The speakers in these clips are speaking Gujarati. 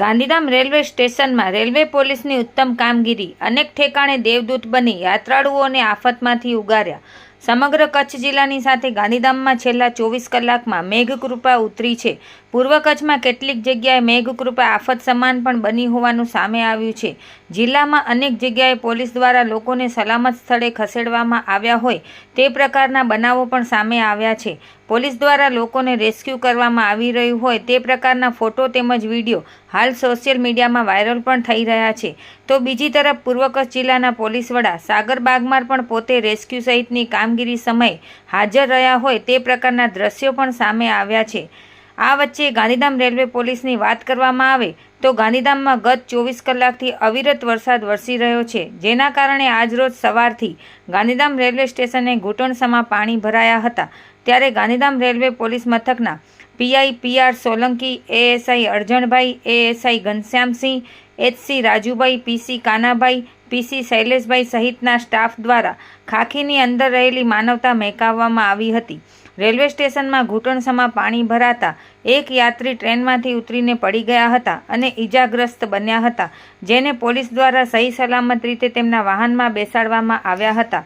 ગાંધીધામ રેલવે સ્ટેશનમાં રેલવે પોલીસની ઉત્તમ કામગીરી, અનેક ઠેકાણે દેવદૂત બની યાત્રાળુઓને આફતમાંથી ઉગાર્યા. સમગ્ર કચ્છ જિલ્લાની સાથે ગાંધીધામમાં છેલ્લા ચોવીસ કલાકમાં મેઘકૃપા ઉતરી છે. પૂર્વ કચ્છમાં કેટલીક જગ્યાએ મેઘકૃપા આફત સમાન પણ બની હોવાનું સામે આવ્યું છે. જિલ્લામાં અનેક જગ્યાએ પોલીસ દ્વારા લોકોને સલામત સ્થળે ખસેડવામાં આવ્યા હોય તે પ્રકારના બનાવો પણ સામે આવ્યા છે. પોલીસ દ્વારા લોકોને રેસ્ક્યુ કરવામાં આવી રહ્યું હોય તે પ્રકારના ફોટો તેમજ વીડિયો હાલ સોશિયલ મીડિયામાં વાયરલ પણ થઈ રહ્યા છે. તો બીજી તરફ પૂર્વ કચ્છ જિલ્લાના પોલીસ વડા સાગર બાગમાર પણ પોતે રેસ્ક્યુ સહિતની કામગીરી સમયે હાજર રહ્યા હોય તે પ્રકારના દ્રશ્યો પણ સામે આવ્યા છે. આ વચ્ચે ગાંધીધામ રેલવે પોલીસની વાત કરવામાં આવે તો ગાંધીધામમાં ગત ચોવીસ કલાકથી અવિરત વરસાદ વરસી રહ્યો છે. જેના કારણે આજરોજ સવારથી ગાંધીધામ રેલવે સ્ટેશને ઘૂંટણસમાં પાણી ભરાયા હતા. ત્યારે ગાંધીધામ રેલવે પોલીસ મથકના PI PR Solanki, ASI Arjanbhai, ASI Ghanshyamsinh HC Rajubhai, PC Kanabhai, PC Shaileshbhai સહિતના સ્ટાફ દ્વારા ખાખીની અંદર રહેલી માનવતા મહેકાવવામાં આવી હતી. રેલવે સ્ટેશનમાં ઘૂંટણસમાં પાણી ભરાતા એક યાત્રી ટ્રેનમાંથી ઉતરીને પડી ગયા હતા અને ઈજાગ્રસ્ત બન્યા હતા, જેને પોલીસ દ્વારા સહી સલામત રીતે તેમના વાહનમાં બેસાડવામાં આવ્યા હતા.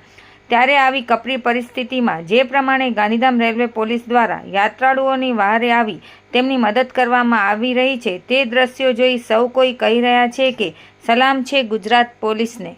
ત્યારે આવી કપરી પરિસ્થિતિમાં જે પ્રમાણે ગાંધીધામ રેલવે પોલીસ દ્વારા યાત્રાળુઓની વહારે આવી તેમની મદદ કરવામાં આવી રહી છે, તે દ્રશ્યો જોઈ સૌ કોઈ કહી રહ્યા છે કે, સલામ છે ગુજરાત પોલીસને.